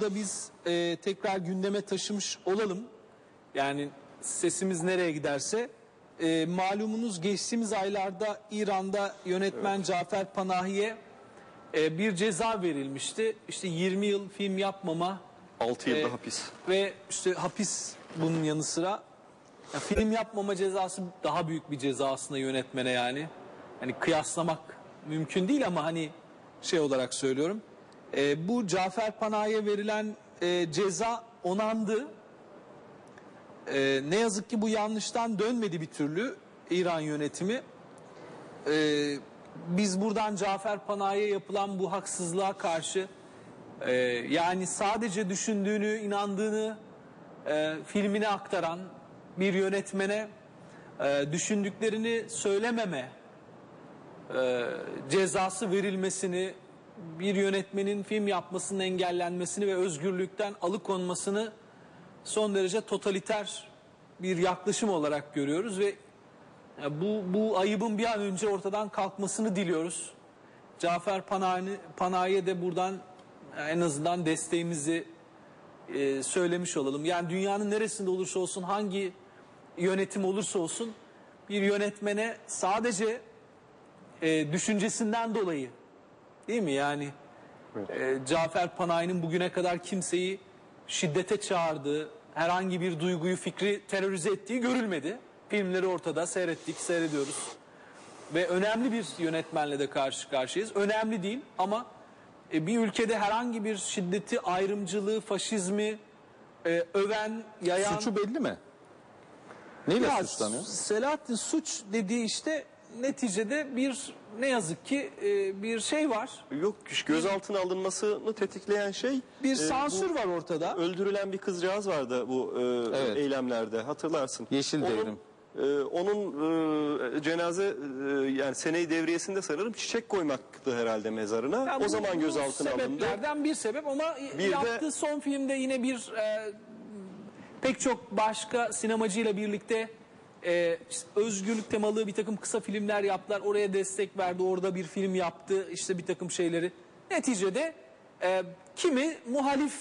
da biz e, tekrar gündeme taşımış olalım. Yani sesimiz nereye giderse. E, malumunuz geçtiğimiz aylarda İran'da yönetmen Cafer Panahi'ye e, bir ceza verilmişti. İşte 20 yıl film yapmama 6 yılda e, hapis. ve işte hapis bunun yanı sıra. Ya film yapmama cezası daha büyük bir ceza aslında yönetmene yani. Hani kıyaslamak mümkün değil ama hani şey olarak söylüyorum. E, bu Cafer Panahi'ye verilen e, ceza onandı. E, ne yazık ki bu yanlıştan dönmedi bir türlü İran yönetimi. E, biz buradan Cafer Panahi'ye yapılan bu haksızlığa karşı e, yani sadece düşündüğünü, inandığını e, filmine aktaran bir yönetmene e, düşündüklerini söylememe e, cezası verilmesini, bir yönetmenin film yapmasının engellenmesini ve özgürlükten alıkonmasını son derece totaliter bir yaklaşım olarak görüyoruz ve bu, bu ayıbın bir an önce ortadan kalkmasını diliyoruz. Cafer Panahi, Panahi'ye de buradan en azından desteğimizi e, söylemiş olalım. Yani dünyanın neresinde olursa olsun hangi yönetim olursa olsun bir yönetmene sadece e, düşüncesinden dolayı değil mi yani e, Cafer Panahi'nin bugüne kadar kimseyi şiddete çağırdığı herhangi bir duyguyu fikri terörize ettiği görülmedi. Filmleri ortada seyrettik seyrediyoruz ve önemli bir yönetmenle de karşı karşıyayız. Önemli değil ama e, bir ülkede herhangi bir şiddeti, ayrımcılığı, faşizmi e, öven, yayan... Suçu belli mi? Neyle Ya, suçlanıyor? Selahattin suç dediği işte neticede bir ne yazık ki e, bir şey var. Yok gözaltına alınmasını tetikleyen şey Bir e, sansür bu var ortada. Öldürülen bir kızcağız vardı bu e, Evet. eylemlerde hatırlarsın. Yeşil Devrim. e, onun e, cenaze e, yani seneyi devriyesinde sanırım çiçek koymaktı herhalde mezarına. Ya o bu- zaman bu gözaltına alındı. sebeplerden bir sebep ama Bir de- yaptığı son filmde yine bir e, pek çok başka sinemacıyla birlikte e, işte özgürlük temalı bir takım kısa filmler yaptılar. Oraya destek verdi. Orada bir film yaptı. işte bir takım şeyleri. Neticede e, kimi muhalif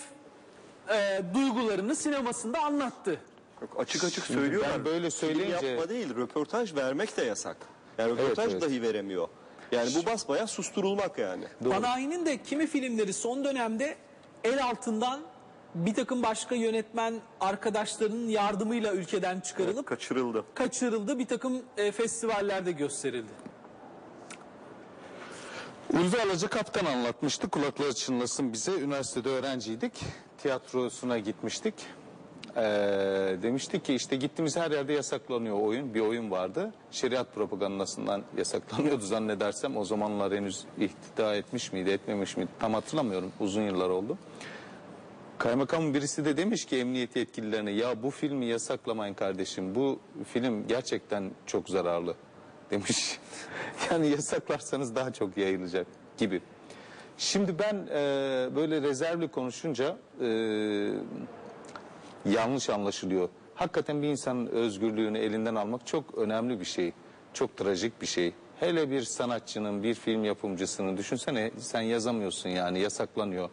e, duygularını sinemasında anlattı. Yok, açık açık söylüyorlar. ben böyle Film söyleyince- yapma değil röportaj vermek de yasak. Yani röportaj evet. dahi veremiyor. Yani bu basbaya susturulmak yani. Panahi'nin de kimi filmleri son dönemde el altından bir takım başka yönetmen arkadaşlarının yardımıyla ülkeden çıkarılıp Kaçırıldı. kaçırıldı. Bir takım e, festivallerde gösterildi. Ulvi Alaca Kaptan anlatmıştı. Kulakları çınlasın bize. Üniversitede öğrenciydik. Tiyatrosuna gitmiştik. Ee, demiştik ki işte gittiğimiz her yerde yasaklanıyor oyun. Bir oyun vardı. Şeriat propagandasından yasaklanıyordu zannedersem. O zamanlar henüz ihtida etmiş miydi, etmemiş miydi tam hatırlamıyorum. Uzun yıllar oldu. Kaymakam birisi de demiş ki emniyet yetkililerine ya bu filmi yasaklamayın kardeşim. Bu film gerçekten çok zararlı demiş. yani yasaklarsanız daha çok yayılacak gibi. Şimdi ben e, böyle rezervli konuşunca e, yanlış anlaşılıyor. Hakikaten bir insanın özgürlüğünü elinden almak çok önemli bir şey. Çok trajik bir şey. Hele bir sanatçının, bir film yapımcısının düşünsene sen yazamıyorsun yani yasaklanıyor.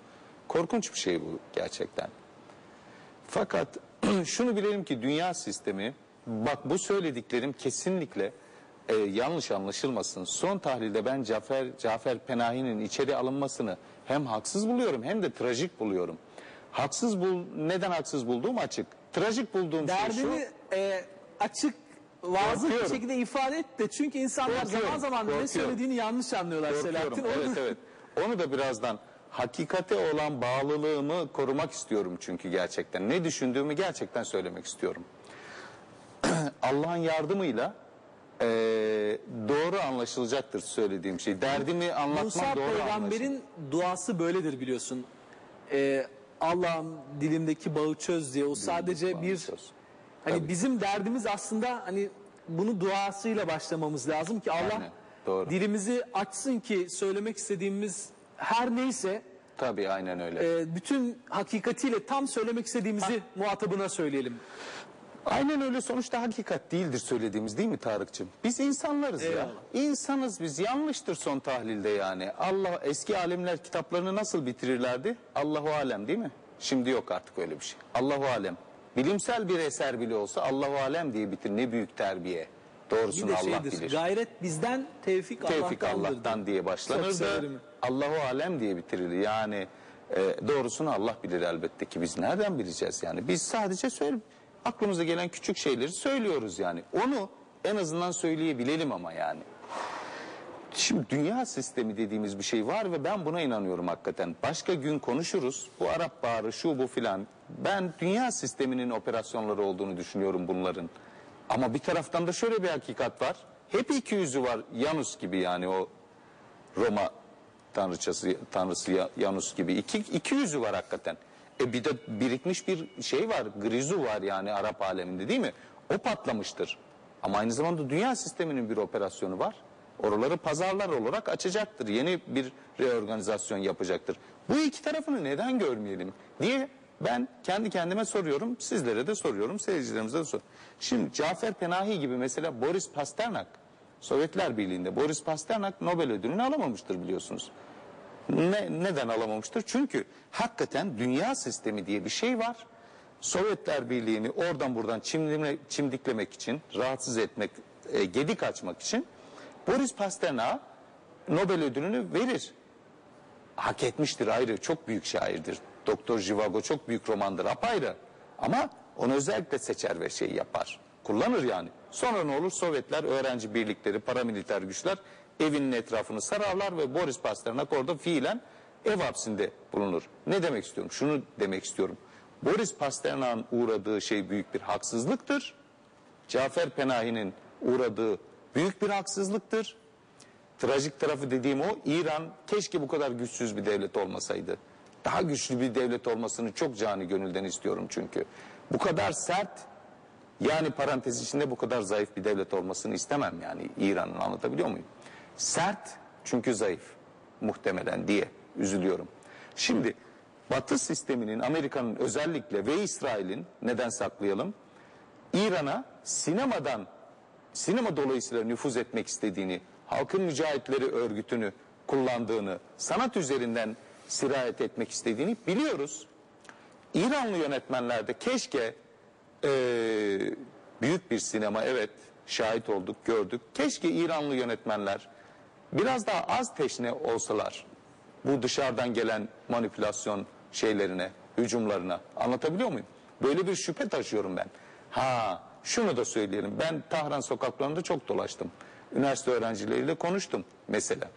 Korkunç bir şey bu gerçekten. Fakat şunu bilelim ki dünya sistemi bak bu söylediklerim kesinlikle e, yanlış anlaşılmasın. Son tahlilde ben Cafer Cafer Penahi'nin içeri alınmasını hem haksız buluyorum hem de trajik buluyorum. Haksız bul neden haksız bulduğum açık. Trajik bulduğum şey şu. Derdini e, açık vazı bir şekilde ifade et de çünkü insanlar Korkuyorum, zaman zaman ne korkuyorum. söylediğini yanlış anlıyorlar. Selahattin. Evet evet. Onu da birazdan hakikate olan bağlılığımı korumak istiyorum çünkü gerçekten. Ne düşündüğümü gerçekten söylemek istiyorum. Allah'ın yardımıyla eee, doğru anlaşılacaktır söylediğim şey. Derdimi anlatmam Musa doğru anlaşılır. peygamberin duası böyledir biliyorsun. E, Allah'ım dilimdeki bağı çöz diye o sadece bir çöz. hani Tabii. bizim derdimiz aslında hani bunu duasıyla başlamamız lazım ki Allah Aynen, doğru. dilimizi açsın ki söylemek istediğimiz her neyse Tabii aynen öyle. e, bütün hakikatiyle tam söylemek istediğimizi muhatabına söyleyelim. Aynen öyle sonuçta hakikat değildir söylediğimiz değil mi Tarık'cığım? Biz insanlarız ya. Eyvallah. İnsanız biz yanlıştır son tahlilde yani. Allah eski alimler kitaplarını nasıl bitirirlerdi? Allahu alem değil mi? Şimdi yok artık öyle bir şey. Allahu alem. Bilimsel bir eser bile olsa Allahu alem diye bitir. Ne büyük terbiye. Bir Doğrusunu de Allah şeydir. bilir. Gayret bizden, tevfik, Tevfik Allah'tandır. Allah'tan diye Çok başlanır da severim. Allahu alem diye bitirilir. Yani e, doğrusunu Allah bilir elbette ki biz nereden bileceğiz yani. Biz sadece söyle aklımıza gelen küçük şeyleri söylüyoruz yani. Onu en azından söyleyebilelim ama yani. Şimdi dünya sistemi dediğimiz bir şey var ve ben buna inanıyorum hakikaten. Başka gün konuşuruz. Bu Arap Baharı şu bu filan. Ben dünya sisteminin operasyonları olduğunu düşünüyorum bunların. Ama bir taraftan da şöyle bir hakikat var. Hep iki yüzü var. Yanus gibi yani o Roma tanrıçası tanrısı Ya- Yanus gibi iki, iki yüzü var hakikaten. E bir de birikmiş bir şey var. Grizu var yani Arap aleminde değil mi? O patlamıştır. Ama aynı zamanda dünya sisteminin bir operasyonu var. Oraları pazarlar olarak açacaktır. Yeni bir reorganizasyon yapacaktır. Bu iki tarafını neden görmeyelim diye ben kendi kendime soruyorum. Sizlere de soruyorum. Seyircilerimize de soruyorum. Şimdi Cafer Penahi gibi mesela Boris Pasternak Sovyetler Birliği'nde Boris Pasternak Nobel ödülünü alamamıştır biliyorsunuz. Ne, neden alamamıştır? Çünkü hakikaten dünya sistemi diye bir şey var. Sovyetler Birliği'ni oradan buradan çimdime, çimdiklemek için, rahatsız etmek, e, gedik açmak için Boris Pasternak'a Nobel ödülünü verir. Hak etmiştir ayrı, çok büyük şairdir. Doktor Jivago çok büyük romandır apayrı. Ama onu özellikle seçer ve şey yapar. Kullanır yani. Sonra ne olur? Sovyetler, öğrenci birlikleri, paramiliter güçler evinin etrafını sararlar ve Boris Pasternak orada fiilen ev hapsinde bulunur. Ne demek istiyorum? Şunu demek istiyorum. Boris Pasternak'ın uğradığı şey büyük bir haksızlıktır. Cafer Penahi'nin uğradığı büyük bir haksızlıktır. Trajik tarafı dediğim o İran keşke bu kadar güçsüz bir devlet olmasaydı. Daha güçlü bir devlet olmasını çok cani gönülden istiyorum çünkü. Bu kadar sert yani parantez içinde bu kadar zayıf bir devlet olmasını istemem yani İran'ın anlatabiliyor muyum? Sert çünkü zayıf muhtemelen diye üzülüyorum. Şimdi Batı sisteminin Amerika'nın özellikle ve İsrail'in neden saklayalım? İran'a sinemadan sinema dolayısıyla nüfuz etmek istediğini, halkın mücahitleri örgütünü kullandığını, sanat üzerinden sirayet etmek istediğini biliyoruz. İranlı yönetmenler de keşke eee, büyük bir sinema evet şahit olduk gördük. Keşke İranlı yönetmenler biraz daha az teşne olsalar bu dışarıdan gelen manipülasyon şeylerine, hücumlarına anlatabiliyor muyum? Böyle bir şüphe taşıyorum ben. Ha şunu da söyleyelim ben Tahran sokaklarında çok dolaştım. Üniversite öğrencileriyle konuştum mesela.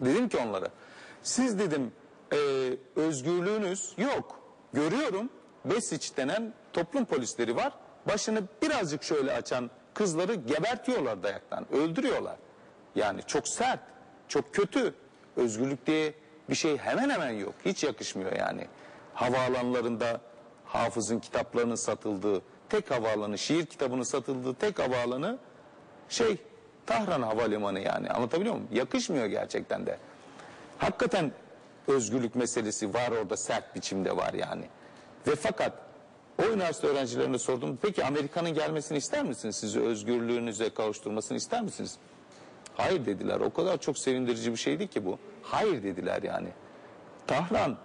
Dedim ki onlara siz dedim e, özgürlüğünüz yok. Görüyorum Besiç denen toplum polisleri var. Başını birazcık şöyle açan kızları gebertiyorlar dayaktan. Öldürüyorlar. Yani çok sert, çok kötü. Özgürlük diye bir şey hemen hemen yok. Hiç yakışmıyor yani. Havaalanlarında hafızın kitaplarının satıldığı tek havaalanı, şiir kitabının satıldığı tek havaalanı şey Tahran Havalimanı yani anlatabiliyor muyum? Yakışmıyor gerçekten de. Hakikaten özgürlük meselesi var orada sert biçimde var yani. Ve fakat o üniversite öğrencilerine sordum. Peki Amerika'nın gelmesini ister misiniz? Sizi özgürlüğünüze kavuşturmasını ister misiniz? Hayır dediler. O kadar çok sevindirici bir şeydi ki bu. Hayır dediler yani. Tahran,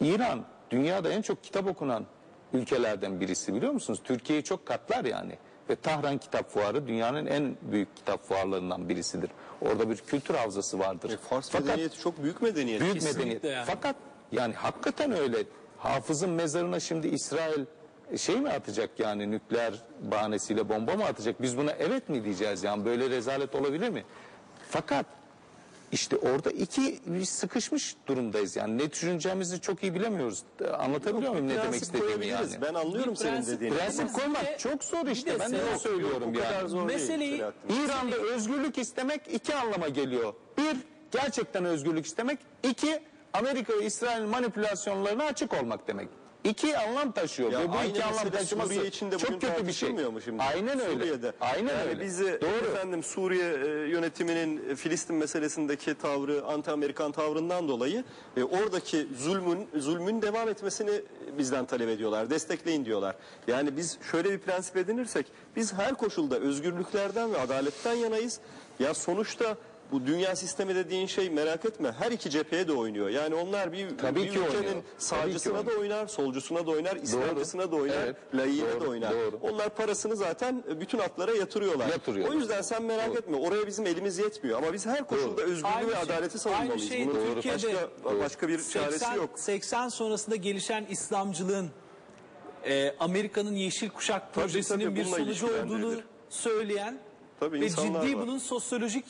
İran dünyada en çok kitap okunan ülkelerden birisi biliyor musunuz? Türkiye'yi çok katlar yani. Ve Tahran Kitap Fuarı dünyanın en büyük kitap fuarlarından birisidir. Orada bir kültür havzası vardır. E, Fars Fakat- medeniyeti çok büyük medeniyet. Büyük Kesinlikle medeniyet. yani. Fakat yani hakikaten öyle. Hafızın mezarına şimdi İsrail şey mi atacak yani nükleer bahanesiyle bomba mı atacak? Biz buna evet mi diyeceğiz yani böyle rezalet olabilir mi? Fakat işte orada iki sıkışmış durumdayız yani ne düşüneceğimizi çok iyi bilemiyoruz. Anlatabiliyor muyum ne demek istediğimi koyabiliriz. yani? Ben anlıyorum Bir senin prensip- dediğini. Prensip koymak çok zor işte ben onu söylüyorum Bu kadar yani. zor Meseleyi- değil. İran'da özgürlük istemek iki anlama geliyor. Bir, gerçekten özgürlük istemek. İki, Amerika ve İsrail manipülasyonlarına açık olmak demek. İki anlam taşıyor Ya ve bu iki anlam taşıması Suriye çok kötü bir şey. mu şimdi? Aynen öyle. Suriye'de. Aynen yani öyle. Bizi Doğru. efendim Suriye e, yönetiminin e, Filistin meselesindeki tavrı, anti-Amerikan tavrından dolayı e, oradaki zulmün zulmün devam etmesini bizden talep ediyorlar. Destekleyin diyorlar. Yani biz şöyle bir prensip edinirsek biz her koşulda özgürlüklerden ve adaletten yanayız. Ya sonuçta bu dünya sistemi dediğin şey merak etme her iki cepheye de oynuyor. Yani onlar bir, Tabii bir ki ülkenin oynuyor. sağcısına Tabii da oynar, solcusuna da oynar, İslamcısına da oynar, Evet. layığına da Doğru, oynar. doğru. Onlar parasını zaten bütün atlara yatırıyorlar. Yatırıyorlar. O yüzden sen merak etme oraya bizim elimiz yetmiyor ama biz her koşulda özgürlüğü Aynı ve şey- adaleti savunmalıyız. aynı şey Bunun Türkiye'de- başka, başka bir 80, çaresi yok. 80 sonrasında gelişen İslamcılığın e, Amerika'nın Yeşil Kuşak projesinin tabii, bir bununla sonucu olduğunu söyleyen Tabii, ve ciddi var. bunun sosyolojik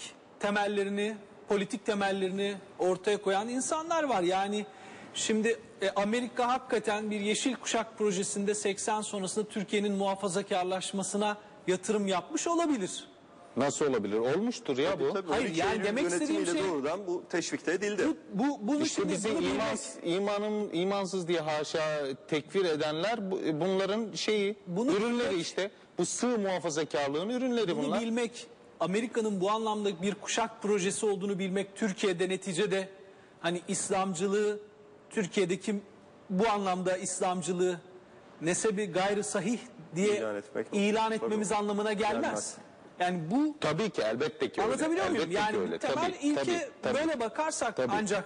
temellerini, politik temellerini ortaya koyan insanlar var. Yani şimdi e, Amerika hakikaten bir Yeşil Kuşak projesinde 80 sonrasında Türkiye'nin muhafazakarlaşmasına yatırım yapmış olabilir. Nasıl olabilir? Olmuştur ya bu. Tabii, Hayır, 12 yani demek istediğim şey- doğrudan bu teşvikte edildi. Bu, bu bunu İşte şimdi bizi bunu bilmek- iman, imanın imansız diye haşa tekfir edenler bu- bunların şeyi Bunu ürünleri bilmek- işte bu sığ muhafazakarlığın ürünleri Bunu bunlar. bilmek, Amerika'nın bu anlamda bir kuşak projesi olduğunu bilmek, Türkiye'de neticede hani İslamcılığı, Türkiye'deki bu anlamda İslamcılığı nesebi gayrı sahih diye İlan etmek- ilan etmemiz anlamına gelmez. Yani bu Tabii ki elbette ki öyle. anlatabiliyor muyum? Elbette Yani öyle. temel Tabii, ilke tabii, tabii. böyle bakarsak Tabii. ancak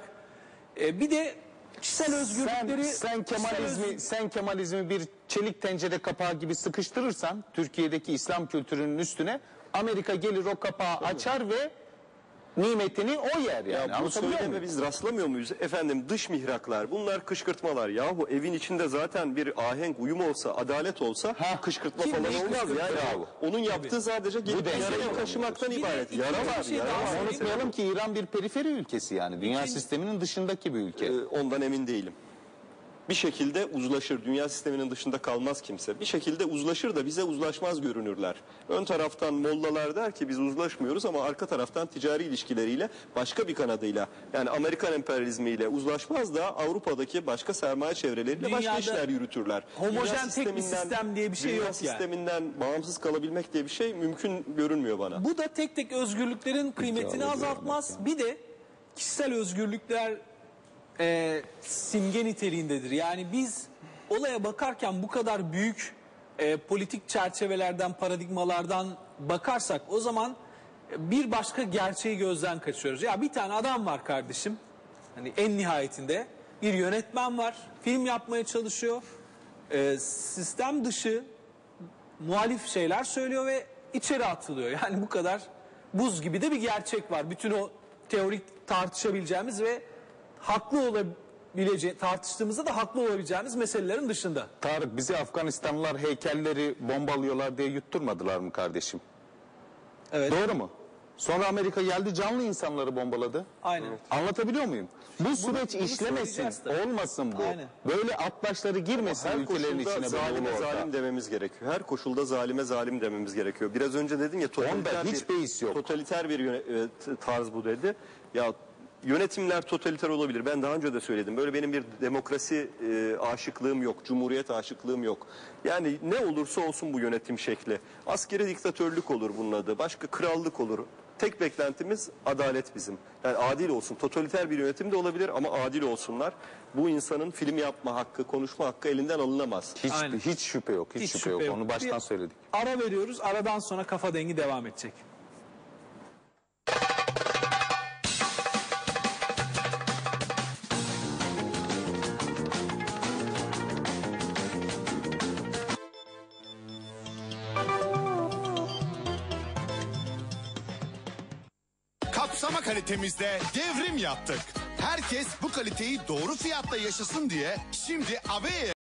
e, bir de kişisel sen, özgürlükleri sen kişisel Kemalizmi özgür- sen Kemalizmi bir çelik tencere kapağı gibi sıkıştırırsan Türkiye'deki İslam kültürünün üstüne Amerika gelir o kapağı açar ve nimetini o yer yani. Ya bu söyleme biz rastlamıyor muyuz? Efendim dış mihraklar bunlar kışkırtmalar. Yahu evin içinde zaten bir ahenk uyum olsa adalet olsa Ha, kışkırtma kim falan olmaz. Yani Bravo. onun yaptığı sadece gelip yarayı yok. taşımaktan Bir ibaret. Yara var, şey yara var. Unutmayalım ki İran bir periferi ülkesi yani. Dünya sisteminin dışındaki bir ülke. Ee, ondan emin değilim. Bir şekilde uzlaşır. Dünya sisteminin dışında kalmaz kimse. Bir şekilde uzlaşır da bize uzlaşmaz görünürler. Ön taraftan mollalar der ki biz uzlaşmıyoruz ama arka taraftan ticari ilişkileriyle başka bir kanadıyla yani Amerikan emperyalizmiyle uzlaşmaz da Avrupa'daki başka sermaye çevreleriyle başka Dünyada işler yürütürler. homojen tek bir sisteminden- sistem diye bir şey dünya yok yani. sisteminden bağımsız kalabilmek diye bir şey mümkün görünmüyor bana. Bu da tek tek özgürlüklerin kıymetini azaltmaz. Bir de kişisel özgürlükler e, simge niteliğindedir. Yani biz olaya bakarken bu kadar büyük e, politik çerçevelerden, paradigmalardan bakarsak o zaman e, bir başka gerçeği gözden kaçırıyoruz. Ya bir tane adam var kardeşim. Hani en nihayetinde bir yönetmen var. Film yapmaya çalışıyor. E, sistem dışı muhalif şeyler söylüyor ve içeri atılıyor. Yani bu kadar buz gibi de bir gerçek var. Bütün o teorik tartışabileceğimiz ve haklı olabileceği tartıştığımızda da haklı olabileceğimiz meselelerin dışında. Tarık bizi Afganistanlılar heykelleri bombalıyorlar diye yutturmadılar mı kardeşim? Evet. Doğru mu? Sonra Amerika geldi canlı insanları bombaladı. Aynen. Anlatabiliyor muyum? Bu süreç bunu işlemesin, olmasın bu. Aynen. Böyle at başları girmesin Her ülkelerin koşulda içine böyle zalime zalim dememiz gerekiyor. Her koşulda zalime zalim dememiz gerekiyor. Biraz önce dedin ya totaliter Onda hiç bir, beis yok. totaliter bir yöne- e, tarz bu dedi. Ya yönetimler totaliter olabilir. Ben daha önce de söyledim. Böyle benim bir demokrasi e, aşıklığım yok. Cumhuriyet aşıklığım yok. Yani ne olursa olsun bu yönetim şekli. Askeri diktatörlük olur bunun adı. Başka krallık olur. Tek beklentimiz adalet bizim. Yani adil olsun. Totaliter bir yönetim de olabilir ama adil olsunlar. Bu insanın film yapma hakkı, konuşma hakkı elinden alınamaz. Hiç, Aynen. hiç şüphe yok, hiç, Hiç şüphe, yok. Onu baştan Bir söyledik. Ara veriyoruz. Aradan sonra kafa dengi devam edecek. Kalitemizde devrim yaptık. Herkes bu kaliteyi doğru fiyatla yaşasın diye şimdi Ave'ye